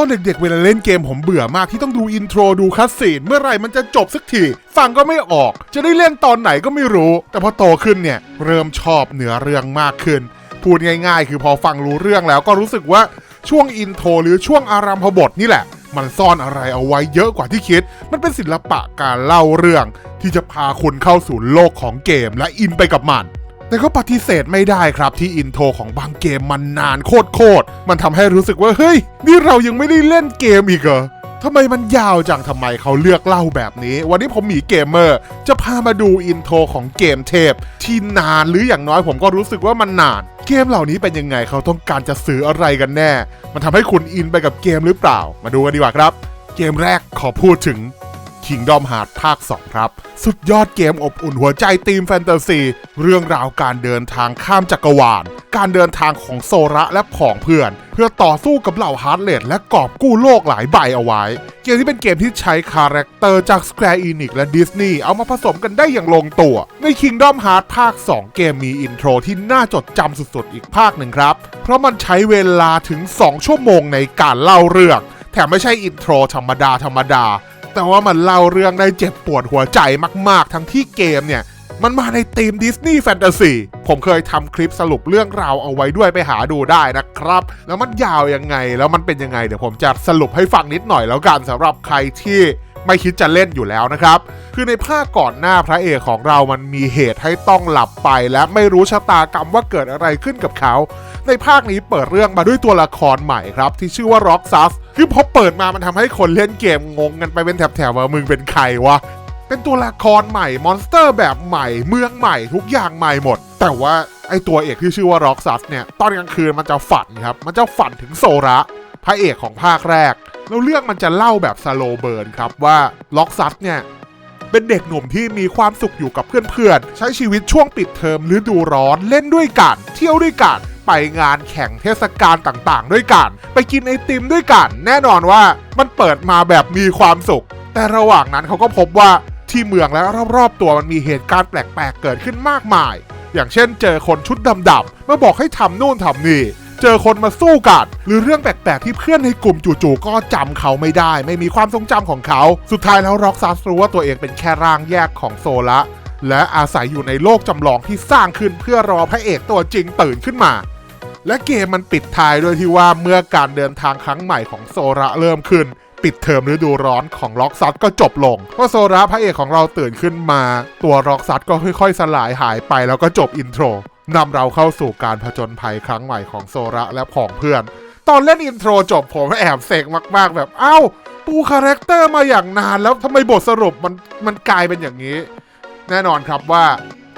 ตอนเด็กๆเวลาเล่นเกมผมเบื่อมากที่ต้องดูอินโทรดูคัสซีนเมื่อไหร่มันจะจบสักทีฟังก็ไม่ออก จะได้เล่นตอนไหนก็ไม่รู้ แต่พอโตขึ้นเนี่ยเริ่มชอบเนื้อเรื่องมากขึ้น พูดง่าย ๆ คือพอฟังรู้เรื่องแล้วก็รู้สึกว่าช่วงอินโทรหรือช่วงอารัมพบทนี่แหละ มันซ่อนอะไรเอาไว้เยอะกว่าที่คิด มันเป็นศิลปะการเล่าเรื่อง ที่จะพาคุณเข้าสู่โลกของเกมและอินไปกับมัน แต่ก็ปฏิเสธไม่ได้ครับที่อินโทรของบางเกมมันนานโคตรๆ มันทำให้รู้สึกว่าเฮ้ย นี่เรายังไม่ได้เล่นเกมอีกเหรอทำไมมันยาวจังทำไมเขาเลือกเล่าแบบนี้ วันนี้ผมหมีเกมเมอร์ จะพามาดูอินโทรของเกมเทพ ที่นานหรืออย่างน้อยผมก็รู้สึกว่ามันนาน เกมเหล่านี้เป็นยังไงเขาต้องการจะสื่ออะไรกันแน่ มันทำให้คุณอินไปกับเกมหรือเปล่า มาดูกันดีกว่าครับ เกมแรกขอพูดถึง Kingdom Hearts ภาค 2 ครับ สุดยอดเกมอบอุ่นหัวใจธีมแฟนตาซี เรื่องราวการเดินทางข้ามจักรวาล การเดินทางของโซระและผองเพื่อน เพื่อต่อสู้กับเหล่าฮาร์ดเลดและกอบกู้โลกหลายใบเอาไว้ เกมที่เป็นเกมที่ใช้คาแรคเตอร์จาก Square Enix และ Disney เอามาผสมกันได้อย่างลงตัว ใน Kingdom Hearts ภาค 2 เกมมีอินโทรที่น่าจดจำสุดๆ อีกภาคหนึ่งครับ เพราะมันใช้เวลาถึง 2 ชั่วโมงในการเล่าเรื่อง ถมไม่ใช่อินโทรธรรมดาธรรมดา แต่ว่ามันเล่าเรื่องได้เจ็บปวดหัวใจมาก ๆ ทั้งที่เกมเนี่ย มันมาในธีมดิสนีย์แฟนตาซีผมเคยทำคลิปสรุปเรื่องราวเอาไว้ด้วยไปหาดูได้นะครับ แล้วมันยาวยังไงแล้วมันเป็นยังไง เดี๋ยวผมจะสรุปให้ฟังนิดหน่อยแล้วกันสำหรับใครที่ไม่คิดจะเล่นอยู่แล้วนะครับ คือในภาคก่อนหน้าพระเอกของเรามันมีเหตุให้ต้องหลับไปและไม่รู้ชะตากรรมว่าเกิดอะไรขึ้นกับเขา ในภาคนี้เปิดเรื่องมาด้วยตัวละครใหม่ครับ ที่ชื่อว่าร็อกซัส คือพอเปิดมามันทำให้คนเล่นเกมงงกันไปเป็นแถบๆว่ามึงเป็นใครวะ เป็นตัวละครใหม่ มอนสเตอร์แบบใหม่ เมืองใหม่ทุกอย่างใหม่หมด แต่ว่าไอตัวเอกที่ชื่อว่าร็อกซัสเนี่ย ตอนกลางคืนมันจะฝันครับ มันจะฝันถึงโซระพระเอกของภาคแรก แล้วเรื่องมันจะเล่าแบบสโลเบิร์นครับว่าล็อกซัสเนี่ยเป็นเด็กหนุ่มที่มีความสุขอยู่กับเพื่อนๆ ใช้ชีวิตช่วงปิดเทอมฤดูร้อนเล่นด้วยกัน เที่ยวด้วยกัน ไปงานแข่งเทศกาลต่างๆ ด้วยกัน ไปกินไอติมด้วยกัน แน่นอนว่ามันเปิดมาแบบมีความสุข แต่ระหว่างนั้นเขาก็พบว่าที่เมืองและรอบๆ ตัวมันมีเหตุการณ์แปลกๆ เกิดขึ้นมากมาย อย่างเช่น เจอคนชุดดำๆมาบอกให้ทำนู่นทำนี่เจอคนมาสู้กันหรือเรื่องแปลกๆที่เพื่อนในกลุ่มจู่ๆก็จำเขาไม่ได้ ไม่มีความทรงจำของเขา สุดท้ายแล้วร็อกซัสรู้ว่าตัวเองเป็นแค่ร่างแยกของโซละและอาศัยอยู่ในโลกจำลองที่สร้างขึ้นเพื่อรอพระเอกตัวจริงตื่นขึ้นมา และเกมมันปิดท้ายด้วยที่ว่าเมื่อการเดินทางครั้งใหม่ของโซระเริ่มขึ้น ปิดเทอมฤดูร้อนของล็อกซัสก็จบลงเพราะโซระพระเอกของเราตื่นขึ้นมา ตัวล็อกซัสก็ค่อยๆ สลายหายไปแล้วก็จบอินโทรนำเราเข้าสู่การผจญภัยครั้งใหม่ของโซระและผองเพื่อน ตอนเล่นอินโทรจบผมแอบเสกมากๆ แบบเอ้า ปูคาแรคเตอร์มาอย่างนานแล้วทำไมบทสรุปมันมันกลายเป็นอย่างนี้ แน่นอนครับว่า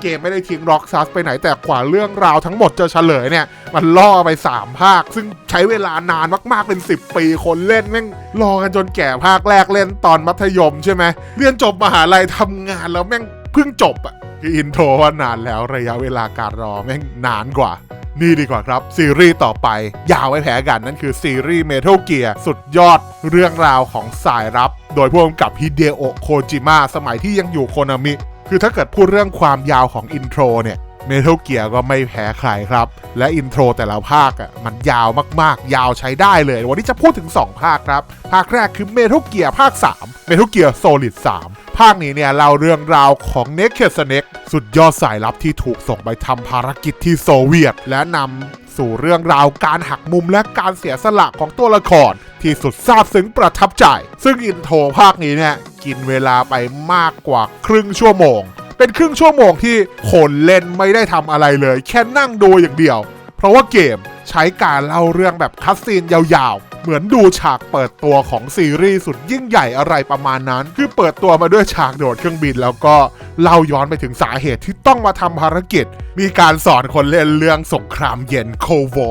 เกมไม่ได้ทิ้งร็อกซัสไปไหนแต่กว่าเรื่องราวทั้งหมดจะเฉลยเนี่ย มันล่อไป 3 ภาค ซึ่งใช้เวลานานมากๆเป็น 10 ปีคนเล่นแม่งรอกันจนแก่ภาคแรกเล่นตอนมัธยมใช่ไหมเรียนจบมหาลัยทำงานแล้วแม่งเพิ่งจบอะคืออินโทรว่านานแล้วระยะเวลาการรอแม่งนานกว่านี่ดีกว่าครับ ซีรีส์ต่อไป ยาวไม่แพ้กันนั่นคือซีรีส์ Metal Gear สุดยอดเรื่องราวของสายรับ โดยพ่วงกับฮิเดโอะโคจิมะสมัยที่ยังอยู่โคนามิ คือถ้าเกิดพูดเรื่องความยาวของอินโทรเนี่ย Metal Gear ก็ไม่แพ้ใครครับ และอินโทรแต่ละภาคอะมันยาวมากๆ ยาวใช้ได้เลย วันนี้จะพูดถึง 2 ภาคครับ ภาคแรกคือ Metal Gear ภาค3 Metal Gear Solid 3ภาคนี้เนี่ยเล่าเรื่องราวของ Naked Snake สุดยอดสายลับที่ถูกส่งไปทำภารกิจที่โซเวียต และนำสู่เรื่องราวการหักมุมและการเสียสละของตัวละคร ที่สุดซาบซึ้งประทับใจ ซึ่งอินโทรภาคนี้เนี่ยกินเวลาไปมากกว่าครึ่งชั่วโมง เป็นครึ่งชั่วโมงที่คนเล่นไม่ได้ทำอะไรเลย แค่นั่งดูอย่างเดียว เพราะว่าเกมใช้การเล่าเรื่องแบบคัสซีนยาวๆ เหมือนดูฉากเปิดตัวของซีรีส์สุดยิ่งใหญ่อะไรประมาณนั้น คือเปิดตัวมาด้วยฉากโดดเครื่องบิน แล้วก็เล่าย้อนไปถึงสาเหตุที่ต้องมาทำภารกิจ มีการสอนคนเล่นเรื่องสงครามเย็นโควอ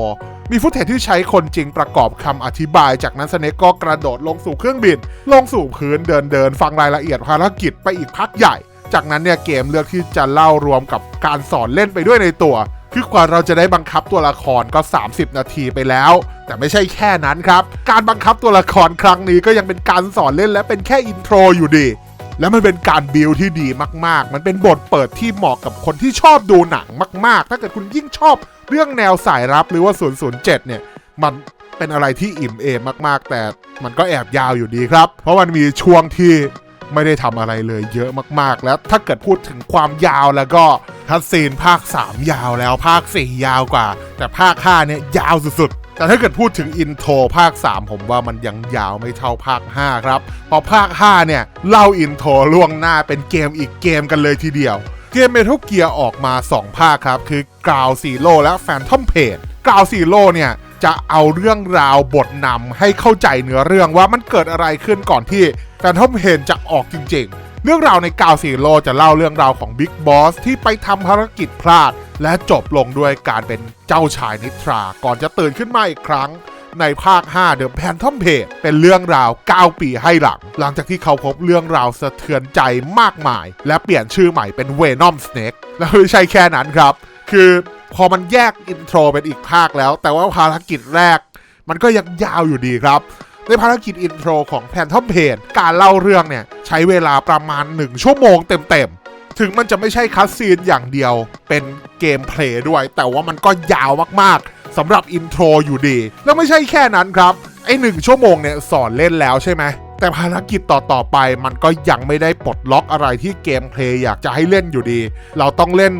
มีฟุตเทจที่ใช้คนจริงประกอบคำอธิบาย จากนั้นสเนกก็กระโดดลงสู่เครื่องบิน ลงสู่พื้นเดินเดินฟังรายละเอียดภารกิจไปอีกพักใหญ่ จากนั้นเนี่ยเกมเลือกที่จะเล่ารวมกับการสอนเล่นไปด้วยในตัว คือกว่าเราจะได้บังคับตัวละครก็ 30 นาทีไปแล้ว แต่ไม่ใช่แค่นั้นครับ การบังคับตัวละครครั้งนี้ก็ยังเป็นการสอนเล่นและเป็นแค่อินโทรอยู่ดี และมันเป็นการบิลที่ดีมาก ๆ มันเป็นบทเปิดที่เหมาะกับคนที่ชอบดูหนังมาก ๆ ถ้าเกิดคุณยิ่งชอบเรื่องแนวสายลับหรือว่า 007 เนี่ย มันเป็นอะไรที่อิ่มเอมมาก ๆ แต่มันก็แอบยาวอยู่ดีครับ เพราะมันมีช่วงที่ไม่ได้ทำอะไรเลยเยอะมากๆ แล้วถ้าเกิดพูดถึงความยาวแล้วก็คัดซีนภาค 3 ยาวแล้วภาค 4 ยาวกว่า แต่ภาค5เนี่ยยาวสุดๆ แต่ถ้าเกิดพูดถึงอินโทรภาค 3 ผมว่ามันยังยาวไม่เท่าภาค 5 ครับเพราะภาค 5 เนี่ย เล่าอินโทรล่วงหน้าเป็นเกมอีกเกมกันเลยทีเดียว เกมเมทัลเกียร์ออกมา 2 ภาคครับ คือกราวซีโร่และแฟนทอมเพจกราวซีโร่เนี่ยจะเอาเรื่องราวบทนำให้เข้าใจเนื้อเรื่องว่ามันเกิดอะไรขึ้นก่อนที่แฟนทอมเพจจะออกจริงๆ เรื่องราวในกาวซีโร่จะเล่าเรื่องราวของบิ๊กบอสที่ไปทำภารกิจพลาด และจบลงด้วยการเป็นเจ้าชายนิทรา ก่อนจะตื่นขึ้นมาอีกครั้ง ในภาค5 The Phantom Page เป็นเรื่องราว 9 ปีให้หลัง หลังจากที่เขาพบเรื่องราวสะเทือนใจมากมาย และเปลี่ยนชื่อใหม่เป็น Venom Snake แล้วไม่ใช่แค่นั้นครับ คือพอมันแยกอินโทรเป็นอีกภาคแล้ว แต่ว่าภารกิจแรก มันก็ยังยาวอยู่ดีครับ ในภารกิจอินโทรของแพนทอมเพนการเล่าเรื่องเนี่ย ใช้เวลาประมาณ 1 ชั่วโมงเต็มๆ ถึงมันจะไม่ใช่คัสซีนอย่างเดียว เป็นเกมเพลย์ด้วย แต่ว่ามันก็ยาวมากๆสำหรับอินโทรอยู่ดี แล้วไม่ใช่แค่นั้นครับ ไอ้หนึ่งชั่วโมงเนี่ย สอนเล่นแล้วใช่ไหมแต่ภารกิจต่อ ๆ ไปมันก็ยังไม่ได้ปลดล็อกอะไรที่เกมเพลย์อยากจะให้เล่นอยู่ดี เราต้องเล่น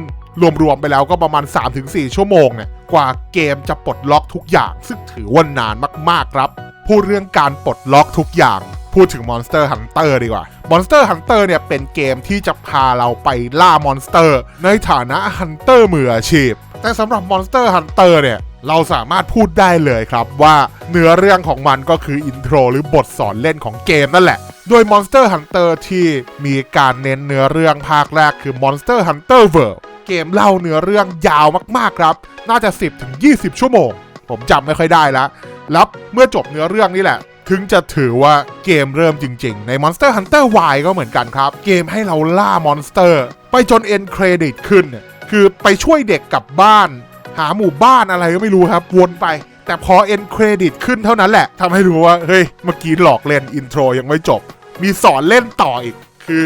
รวม ๆ ไปแล้วก็ประมาณ 3-4 ชั่วโมงเนี่ยกว่าเกมจะปลดล็อกทุกอย่าง ซึ่งถือว่านานมาก ๆ ครับ พูดเรื่องการปลดล็อกทุกอย่าง พูดถึง Monster Hunter ดีกว่า Monster Hunter เนี่ยเป็นเกมที่จะพาเราไปล่ามอนสเตอร์ ในฐานะฮันเตอร์มืออาชีพ แต่สำหรับ Monster Hunter เนี่ยเราสามารถพูดได้เลยครับว่าเนื้อเรื่องของมันก็คืออินโทรหรือบทสอนเล่นของเกมนั่นแหละ โดย Monster Hunter ที่มีการเน้นเนื้อเรื่องภาคแรกคือ Monster Hunter World เกมเล่าเนื้อเรื่องยาวมากๆครับ น่าจะ 10-20 ชั่วโมง ผมจำไม่ค่อยได้แล้ว แล้วเมื่อจบเนื้อเรื่องนี่แหละ ถึงจะถือว่าเกมเริ่มจริง ๆ ใน Monster Hunter Y ก็เหมือนกันครับ เกมให้เราล่ามอนสเตอร์ ไปจนเอ็นเครดิตขึ้น คือไปช่วยเด็กกลับบ้าน หาหมู่บ้านอะไรก็ไม่รู้ครับ วนไป แต่พอเอ็นเครดิตขึ้นเท่านั้นแหละทำให้รู้ว่าเฮ้ยเมื่อกี้หลอกเล่นอินโทรยังไม่จบ มีสอนเล่นต่ออีก คือ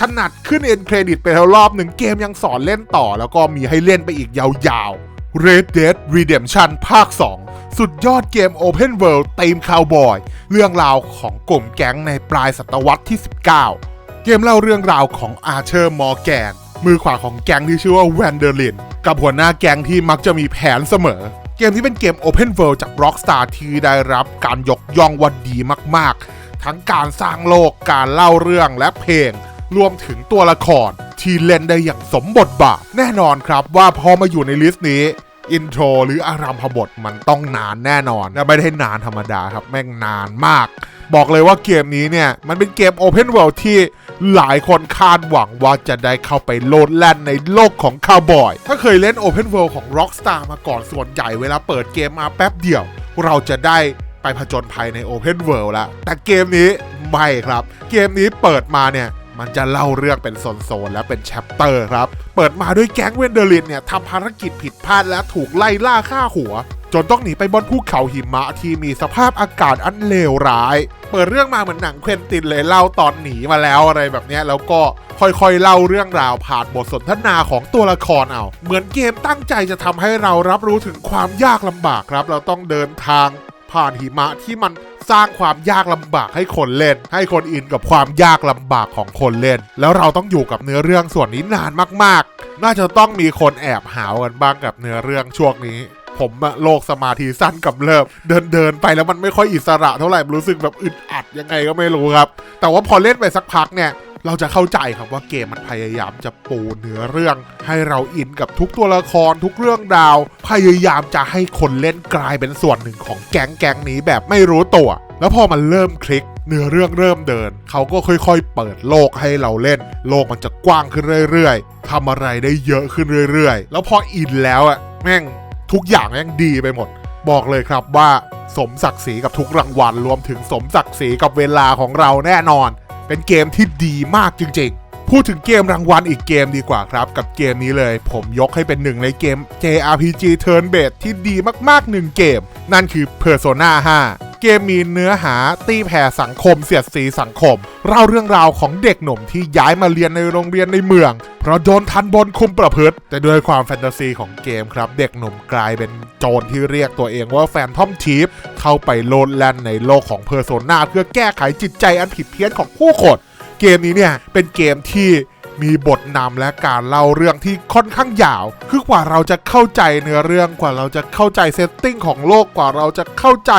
ขนาดขึ้นเอ็นเครดิตไปแล้วรอบหนึ่งเกมยังสอนเล่นต่อ แล้วก็มีให้เล่นไปอีกยาวๆ Red Dead Redemption ภาค 2 สุดยอดเกม Open World ตีมคาวบอย เรื่องราวของกลุ่มแก๊งในปลายศตวรรษที่ 19 เกมเล่าเรื่องราวของอาเชอร์มอร์แกน มือขวาของแก๊งที่ชื่อว่าแวนเดอร์ลิน กับหัวหน้าแก๊งที่มักจะมีแผนเสมอ เกมที่เป็นเกม Open World จาก Rockstar ที่ได้รับการยกย่องว่าดีมากๆ ทั้งการสร้างโลกการเล่าเรื่องและเพลง รวมถึงตัวละครที่เล่นได้อย่างสมบทบาท แน่นอนครับว่าพอมาอยู่ในลิสต์นี้ อินโทรหรืออารัมพบทมันต้องนานแน่นอนและไม่ได้นานธรรมดาครับ แม่งนานมาก บอกเลยว่าเกมนี้เนี่ย มันเป็นเกม Open World ที่หลายคนคาดหวังว่าจะได้เข้าไปโลดแล่นในโลกของคาวบอย ถ้าเคยเล่น Open World ของ Rockstar มาก่อนส่วนใหญ่เวลาเปิดเกมมาแป๊บเดียว เราจะได้ไปผจญภัยใน Open World แล้วแต่เกมนี้ไม่ครับ เกมนี้เปิดมาเนี่ย มันจะเล่าเรื่องเป็นโซนๆและเป็นแชปเตอร์ครับ เปิดมาด้วยแก๊งเวนเดอร์ลินเนี่ยทำภารกิจผิดพลาดและถูกไล่ล่าฆ่าหัว จนต้องหนีไปบนภูเขาหิมะที่มีสภาพอากาศอันเลวร้าย เปิดเรื่องมาเหมือนหนังเควินตินเลยเล่าตอนหนีมาแล้วอะไรแบบนี้แล้วก็ค่อยๆ เล่าเรื่องราวผ่านบทสนทนาของตัวละครเอา เหมือนเกมตั้งใจจะทำให้เรารับรู้ถึงความยากลำบากครับ เราต้องเดินทาง ผ่านหิมะที่มันสร้างความยากลำบากให้คนเล่น ให้คนอินกับความยากลำบากของคนเล่น แล้วเราต้องอยู่กับเนื้อเรื่องส่วนนี้นานมากๆ น่าจะต้องมีคนแอบหาวกันบ้างกับเนื้อเรื่องช่วงนี้ ผมโลกสมาธิสั้นกับเริ่มเดินเดินๆไปแล้วมันไม่ค่อยอิสระเท่าไหร่รู้สึกแบบอึดอัดยังไงก็ไม่รู้ครับ แต่ว่าพอเล่นไปสักพักเนี่ย เราจะเข้าใจครับว่าเกมมันพยายามจะปูเนื้อเรื่อง ให้เราอินกับทุกตัวละครทุกเรื่องราว พยายามจะให้คนเล่นกลายเป็นส่วนหนึ่งของแก๊งแก๊งนี้แบบไม่รู้ตัว แล้วพอมันเริ่มคลิกเนื้อเรื่องเริ่มเดิน เขาก็ค่อยๆ เปิดโลกให้เราเล่น โลกมันจะกว้างขึ้นเรื่อยๆทำอะไรได้เยอะขึ้นเรื่อยๆ แล้วพออินแล้วอะแม่งทุกอย่างแม่งดีไปหมด บอกเลยครับว่าสมศักดิ์ศรีกับทุกรางวัลรวมถึงสมศักดิ์ศรีกับเวลาของเราแน่นอน เป็นเกมที่ดีมากจริงๆ พูดถึงเกมรางวัลอีกเกมดีกว่าครับ กับเกมนี้เลย ผมยกให้เป็นหนึ่งในเกม JRPG Turn Based ที่ดีมากๆหนึ่งเกม นั่นคือ Persona 5 เกมมีเนื้อหาตีแผ่สังคมเสียดสีสังคม เล่าเรื่องราวของเด็กหนุ่มที่ย้ายมาเรียนในโรงเรียนในเมือง เพราะโดนทันบนคุมประพฤติ แต่ด้วยความแฟนตาซีของเกมครับ เด็กหนุ่มกลายเป็นโจรที่เรียกตัวเองว่าแฟนทอมทีฟเข้าไปโลดแล่นในโลกของเพอร์โซนาเพื่อแก้ไขจิตใจอันผิดเพี้ยนของผู้คนเกมนี้เนี่ยเป็นเกมที่มีบทนำและการเล่าเรื่องที่ค่อนข้างยาว คือกว่าเราจะเข้าใจเนื้อเรื่องกว่าเราจะเข้าใจเซตติ้งของโลกกว่าเราจะเข้าใจ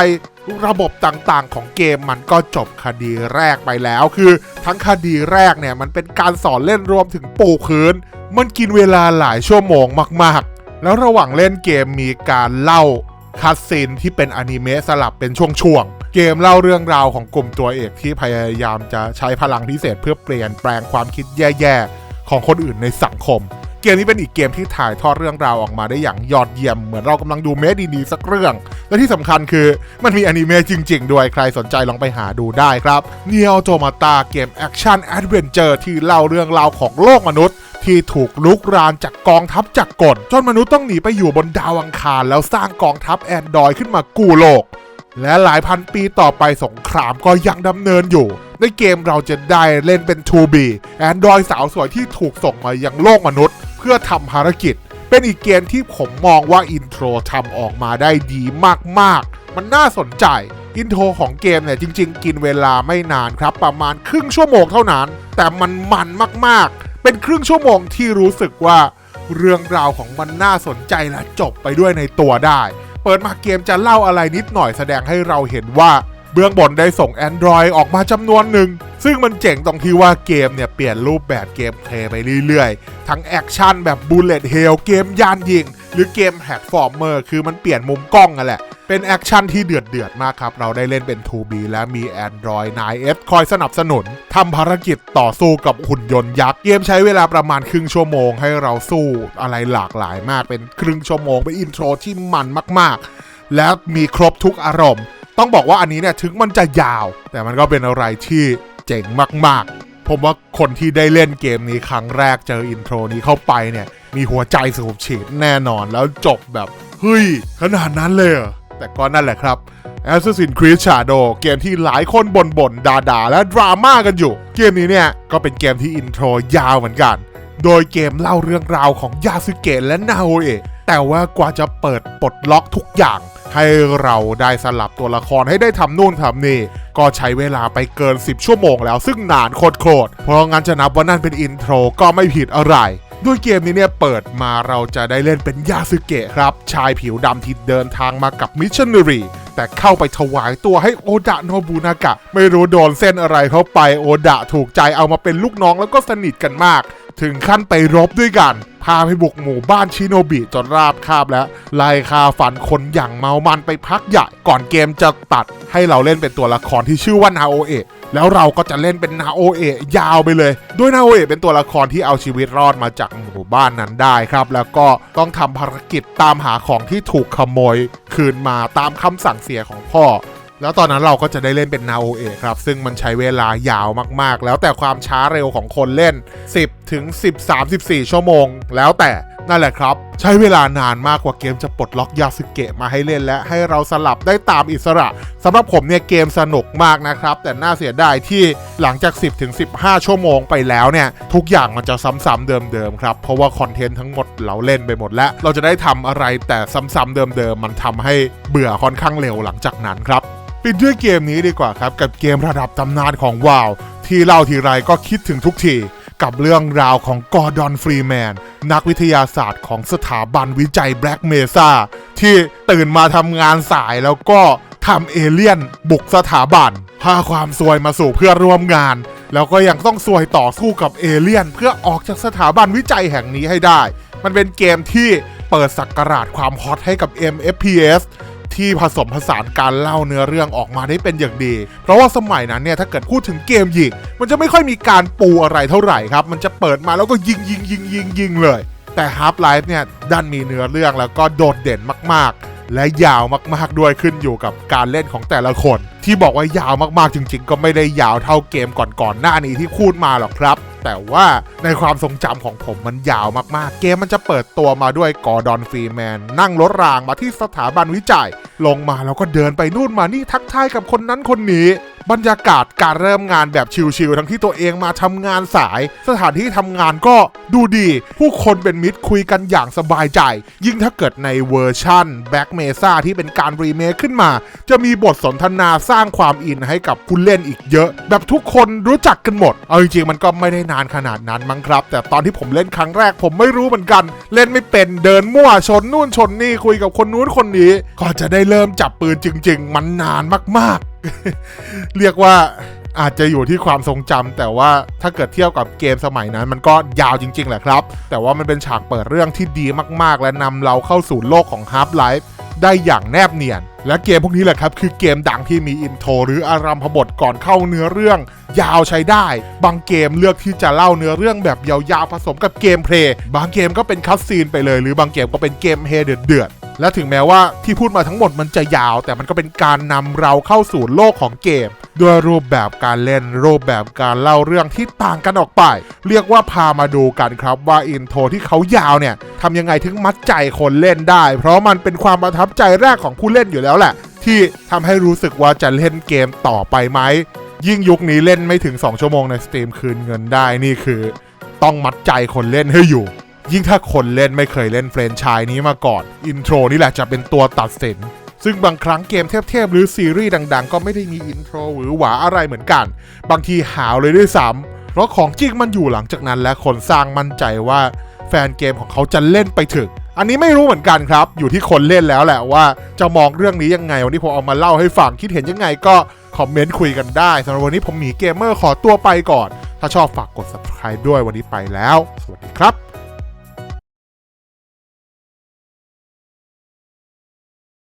ระบบต่างๆ ของเกมมันก็จบคดีแรกไปแล้ว คือทั้งคดีแรกเนี่ยมันเป็นการสอนเล่นรวมถึงปูพื้น มันกินเวลาหลายชั่วโมงมากๆ แล้วระหว่างเล่นเกมมีการเล่าคัดซีนที่เป็นอนิเมะสลับเป็นช่วงๆ เกมเล่าเรื่องราวของกลุ่มตัวเอกที่พยายามจะใช้พลังพิเศษเพื่อเปลี่ยนแปลงความคิดแย่ๆ ของคนอื่นในสังคม เกมนี้เป็นอีกเกมที่ถ่ายทอดเรื่องราวออกมาได้อย่างยอดเยี่ยม เหมือนเรากำลังดูเมดดีๆสักเรื่อง และที่สำคัญคือมันมีอนิเมะจริง ๆ ด้วยใครสนใจลองไปหาดูได้ครับเนีย o โ o มาตาเกมแอคชั่นแอดเวนเจอร์ที่เล่าเรื่องราวของโลกมนุษย์ที่ถูกลุกรานจากกองทัพจักรกลจนมนุษย์ต้องหนีไปอยู่บนดาวอังคารแล้วสร้างกองทัพแอนดรอยขึ้นมากู้โลก และหลายพันปีต่อไปสงครามก็ยังดำเนินอยู่ ในเกมเราจะได้เล่นเป็น 2B แอนดรอยสาวสวยที่ถูกส่งมายังโลกมนุษย์ เพื่อทำภารกิจ เป็นอีกเกมที่ผมมองว่าอินโทรทำออกมาได้ดีมากๆ มันน่าสนใจ อินโทรของเกมเนี่ยจริง ๆ กินเวลาไม่นานครับ ประมาณครึ่งชั่วโมงเท่านั้น แต่มันมันมากๆ เป็นครึ่งชั่วโมงที่รู้สึกว่าเรื่องราวของมันน่าสนใจและจบไปด้วยในตัวได้ เปิดมาเกมจะเล่าอะไรนิดหน่อยแสดงให้เราเห็นว่า เบื้องบนได้ส่ง Android ออกมาจำนวนหนึ่ง ซึ่งมันเจ๋งตรงที่ว่าเกมเนี่ย เปลี่ยนรูปแบบเกมเพลย์ไปเรื่อยๆ ทั้งแอคชั่นแบบ Bullet Hell เกมยานยิง หรือเกมแพลตฟอร์มเมอร์คือมันเปลี่ยนมุมกล้องกันแหละ เป็นแอคชั่นที่เดือดเดือดๆมากครับ เราได้เล่นเป็น 2B และมี Android 9S คอยสนับสนุนทำภารกิจต่อสู้กับหุ่นยนต์ยักษ์เกมใช้เวลาประมาณครึ่งชั่วโมงให้เราสู้อะไรหลากหลายมากเป็นครึ่งชั่วโมงเป็นอินโทรที่มันมาก ๆ และมีครบทุกอารมณ์ ต้องบอกว่าอันนี้เนี่ยถึงมันจะยาว แต่มันก็เป็นอะไรที่เจ๋งมาก ๆ ผมว่าคนที่ได้เล่นเกมนี้ครั้งแรกเจออินโทรนี้เข้าไปเนี่ย มีหัวใจสูบฉีดแน่นอนแล้วจบแบบ เฮ้ย ขนาดนั้นเลยแต่ก็นั่นแหละครับ Assassin's Creed Shadow เกมที่หลายคนบ่นบ่นด่าด่าๆและดราม่ากันอยู่ เกมนี้เนี่ย ก็เป็นเกมที่อินโทรยาวเหมือนกัน โดยเกมเล่าเรื่องราวของยาสึเกะและนาโอเอะแต่ว่ากว่าจะเปิดปลดล็อกทุกอย่าง ให้เราได้สลับตัวละครให้ได้ทำนู่นทำนี่ ก็ใช้เวลาไปเกิน 10 ชั่วโมงแล้วซึ่งนานโคตรๆเพราะงั้นจะนับว่านั่นเป็นอินโทรก็ไม่ผิดอะไรด้วยเกมนี้เนี่ยเปิดมาเราจะได้เล่นเป็นยาสึเกะครับ ชายผิวดำที่เดินทางมากับมิชชันนารี แต่เข้าไปถวายตัวให้โอดะโนบุนากะ ไม่รู้โดนเส้นอะไรเข้าไปโอดะถูกใจเอามาเป็นลูกน้องแล้วก็สนิทกันมาก ถึงขั้นไปรบด้วยกัน พาไปบุกหมู่บ้านชิโนบิจนราบคาบแล้วไล่คาฝันคนอย่างเมามันไปพักใหญ่ก่อนเกมจะตัดให้เราเล่นเป็นตัวละครที่ชื่อว่านาโอเอะ แล้วเราก็จะเล่นเป็นนาโอเอะยาวไปเลยโดยนาโอเอะเป็นตัวละครที่เอาชีวิตรอดมาจากหมู่บ้านนั้นได้ครับ แล้วก็ต้องทำภารกิจตามหาของที่ถูกขโมยคืนมาตามคำสั่งเสียของพ่อ แล้วตอนนั้นเราก็จะได้เล่นเป็นนาโอเอะครับ ซึ่งมันใช้เวลายาวมากๆ แล้วแต่ความช้าเร็วของคนเล่น 10ถึง13 14ชั่วโมง แล้วแต่ นั่นแหละครับ ใช้เวลานานมากกว่าเกมจะปลดล็อกยาสึเกะมาให้เล่นและให้เราสลับได้ตามอิสระสำหรับผมเนี่ยเกมสนุกมากนะครับ แต่น่าเสียดายที่หลังจาก 10ถึง15ชั่วโมงไปแล้วเนี่ยทุกอย่างมันจะซ้ำๆเดิมๆครับ เพราะว่าคอนเทนต์ทั้งหมดเราเล่นไปหมดแล้ว เราจะได้ทำอะไรแต่ซ้ำๆเดิมๆมันทำให้เบื่อค่อนข้างเร็วหลังจากนั้นครับปิดด้วยเกมนี้ดีกว่าครับกับเกมระดับตำนานของวาวที่เล่าทีไรก็คิดถึงทุกที กับเรื่องราวของกอร์ดอนฟรีแมน นักวิทยาศาสตร์ของสถาบันวิจัยแบล็กเมซ่าที่ตื่นมาทำงานสายแล้วก็ทำเอเลี่ยนบุกสถาบันพาความซวยมาสู่เพื่อนร่วมงาน แล้วก็ยังต้องซวยต่อสู้กับเอเลี่ยน เพื่อออกจากสถาบันวิจัยแห่งนี้ให้ได้ มันเป็นเกมที่เปิดสักราชความฮอตให้กับ MFPS ที่ผสมผสานการเล่าเนื้อเรื่องออกมาได้เป็นอย่างดี เพราะว่าสมัยนั้นเนี่ยถ้าเกิดพูดถึงเกมยิงมันจะไม่ค่อยมีการปูอะไรเท่าไหร่ครับ มันจะเปิดมาแล้วก็ยิงยิงยิงยิงยิงเลย แต่ Half Life เนี่ยดันมีเนื้อเรื่องแล้วก็โดดเด่นมากๆ และยาวมากๆด้วยขึ้นอยู่กับการเล่นของแต่ละคน ที่บอกว่ายาวมากๆจริง ๆ ก็ไม่ได้ยาวเท่าเกมก่อนๆหน้านี้ที่พูดมาหรอกครับแต่ว่าในความทรงจำของผมมันยาวมากๆ เกมมันจะเปิดตัวมาด้วยกอร์ดอนฟรีแมน นั่งรถรางมาที่สถาบันวิจัย ลงมาแล้วก็เดินไปนู่นมานี่ทักทายกับคนนั้นคนนี้ บรรยากาศการเริ่มงานแบบชิลๆทั้งที่ตัวเองมาทำงานสาย สถานที่ทำงานก็ดูดี ผู้คนเป็นมิตรคุยกันอย่างสบายใจ ยิ่งถ้าเกิดในเวอร์ชั่น Back Mesa ที่เป็นการรีเมคขึ้นมา จะมีบทสนทนาสร้างความอินให้กับผู้เล่นอีกเยอะ แบบทุกคนรู้จักกันหมด เอาจริงๆมันก็ไม่ได้นานขนาดนั้นมั้งครับ แต่ตอนที่ผมเล่นครั้งแรกผมไม่รู้เหมือนกัน เล่นไม่เป็นเดินมั่วชนนู่นชนนี่คุยกับคนนู้นคนนี้ ก็จะได้เริ่มจับปืนจริง ๆ มันนานมากๆ เรียกว่าอาจจะอยู่ที่ความทรงจำแต่ว่าถ้าเกิดเทียบกับเกมสมัยนั้น มันก็ยาวจริง ๆ แหละครับ แต่ว่ามันเป็นฉากเปิดเรื่องที่ดีมากๆ และนำเราเข้าสู่โลกของ Half-Life ได้อย่างแนบเนียน และเกมพวกนี้แหละครับ คือเกมดังที่มีอินโทรหรืออารัมพบทก่อนเข้าเนื้อเรื่อง ยาวใช้ได้ บางเกมเลือกที่จะเล่าเนื้อเรื่องแบบยาวๆผสมกับเกมเพลย์บางเกมก็เป็นคัสซีนไปเลย หรือบางเกมก็เป็นเกมเฮเดือด และถึงแม้ว่าที่พูดมาทั้งหมดมันจะยาว แต่มันก็เป็นการนำเราเข้าสู่โลกของเกม ด้วยรูปแบบการเล่นรูปแบบการเล่าเรื่องที่ต่างกันออกไป เรียกว่าพามาดูกันครับว่าอินโทรที่เขายาวเนี่ยทำยังไงถึงมัดใจคนเล่นได้ เพราะมันเป็นความประทับใจแรกของผู้เล่นอยู่แล้วแหละ ที่ทำให้รู้สึกว่าจะเล่นเกมต่อไปไหมยิ่งยุคนี้เล่นไม่ถึง 2 ชั่วโมงในสตรีมคืนเงินได้นี่คือ ต้องมัดใจคนเล่นให้อยู่ ยิ่งถ้าคนเล่นไม่เคยเล่นเฟรนชายนี้มาก่อน อินโทรนี่แหละจะเป็นตัวตัดสิน ซึ่งบางครั้งเกมเทพๆหรือซีรีส์ดังๆ ก็ไม่ได้มีอินโทรหรือหวาอะไรเหมือนกัน บางทีหาวเลยด้วยซ้ำเพราะของจริงมันอยู่หลังจากนั้นและคนสร้างมั่นใจว่าแฟนเกมของเขาจะเล่นไปถึง อันนี้ไม่รู้เหมือนกันครับ อยู่ที่คนเล่นแล้วแหละว่าจะมองเรื่องนี้ยังไง วันนี้ผมเอามาเล่าให้ฟัง คิดเห็นยังไงก็คอมเมนต์คุยกันได้สำหรับวันนี้ผมหมีเกมเมอร์ขอตัวไปก่อน ถ้าชอบฝากกด subscribe ด้วยวันนี้ไปแล้ว สวัสดีครับ